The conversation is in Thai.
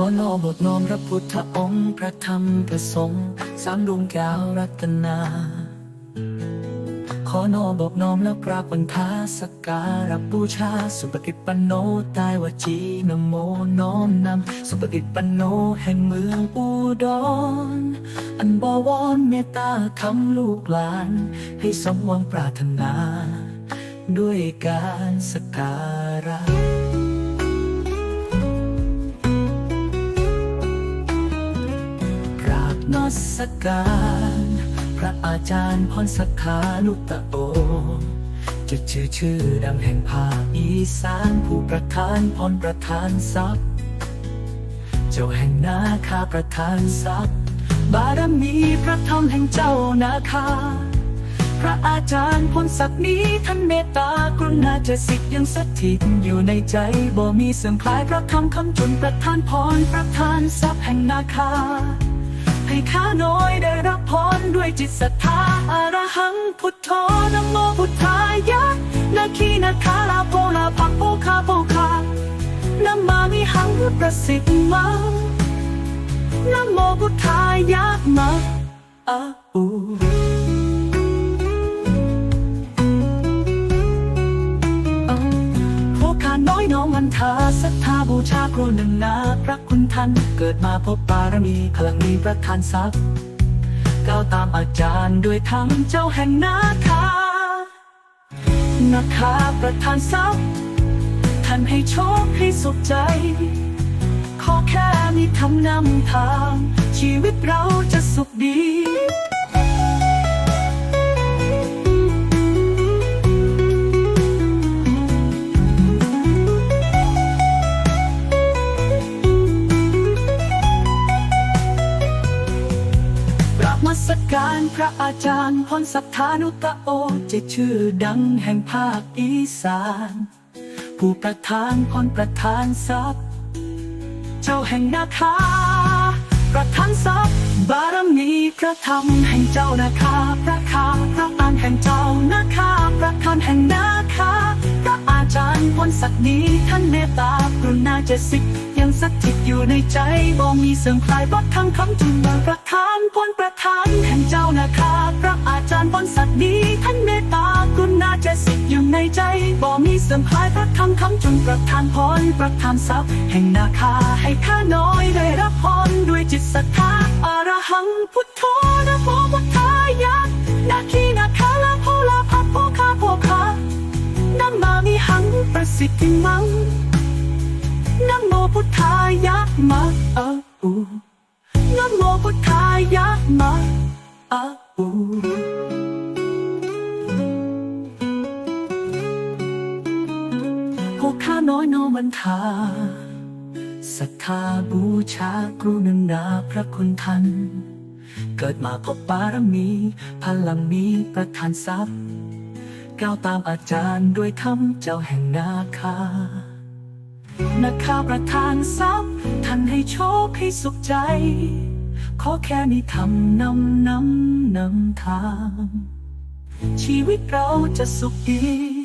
ขอนอบทน้อมพระพุทธองค์พระธรรมพระสงฆ์สามดวงแก้วรัตนา ขอนอบอกน้อมแล้วกราบวันทาสการะบูชา สุปฏิปันโนตายวจีนโมน้อมนำ สุปฏิปันโนแห่งเมืองอุดรอันบวรเมตตาคำลูกหลาน ให้สมหวังปรารถนา ด้วยการสกการะ นมัสการพระอาจารย์พรสักขานุตโอจะชื่อชื่อดังแห่งภาคอีสานผู้ประทานพรประทานทรัพย์ เจ้าแห่งนาคาประทานทรัพย์ บารมีพระธรรมแห่งเจ้านาคา พระอาจารย์พลศักดิ์นี้ท่านเมตตากรุณาจะสิทธิ์ยังสถิตอยู่ในใจบ่มีเสื่อมคลายพระคำคำจุนประทานพรประทานทรัพย์แห่งนาคา ให้ข้าน้อยได้รับพรด้วยจิตศรัทธาอารหังพุทโธนโมพุทธายะนาคีนาคาลาโพลาภังโปคาโพคานามามิหังประสิทธิ์มานโมพุทธายะมาอาอู น้อยน้อมวันทาศรัทธาบูชาครูหนึ่งนาพระคุณท่านเกิดมาพบบารมีพลังมีประทานทรัพย์ก้าวตามอาจารย์ด้วยธรรมเจ้าแห่งนาคานาคาประทานทรัพย์ท่านให้โชคให้สุขใจ ขอแค่มีทำนำทาง ชีวิตเราจะสุขดี สการพระอาจารย์พรสัทธานุตโอเจชื่อดังแห่งภาคอีสาน ผู้ประทานพรประทานทรัพย์ เจ้าแห่งนาคา ประทานทรัพย์ บารมีพระธรรมแห่งเจ้านาคา พระคาพระอานแห่งเจ้านาคา ประธานแห่งนาค พรศักนี้ท่านเมตตากรุณาเจสิกยังสถิตอยู่ในใจบ่มีเสื่อมคลายบัดทั้งคำจุนบางประธานพรประธานแห่งเจ้านาคาพระอาจารย์พรศักดิ์นี้ท่านเมตตากรุณาเจสิกอยู่ในใจบ่มีเสื่อมคลายพระคำคำจุนประธานพรประธานทรัพย์แห่งนาคาให้ข้าน้อยได้รับพรด้วยจิตศรัทธาอรหังพุทโธนะโม สิทธิมังนโมพุทธายะมะอะอูนโมพุทธายะมะอะอูพวกข้าน้อยโน้อมวันทาศรัทธาบูชากรุณนาพระคุณท่านเกิดมาพบบารมี พลังมีประทานทรัพย์ ก้าวตามอาจารย์ด้วยคำเจ้าแห่งนาคา นาคาประทานทรัพย์ท่านให้โชคให้สุขใจ ขอแค่มีธรรมนำนำนำทาง ชีวิตเราจะสุขดี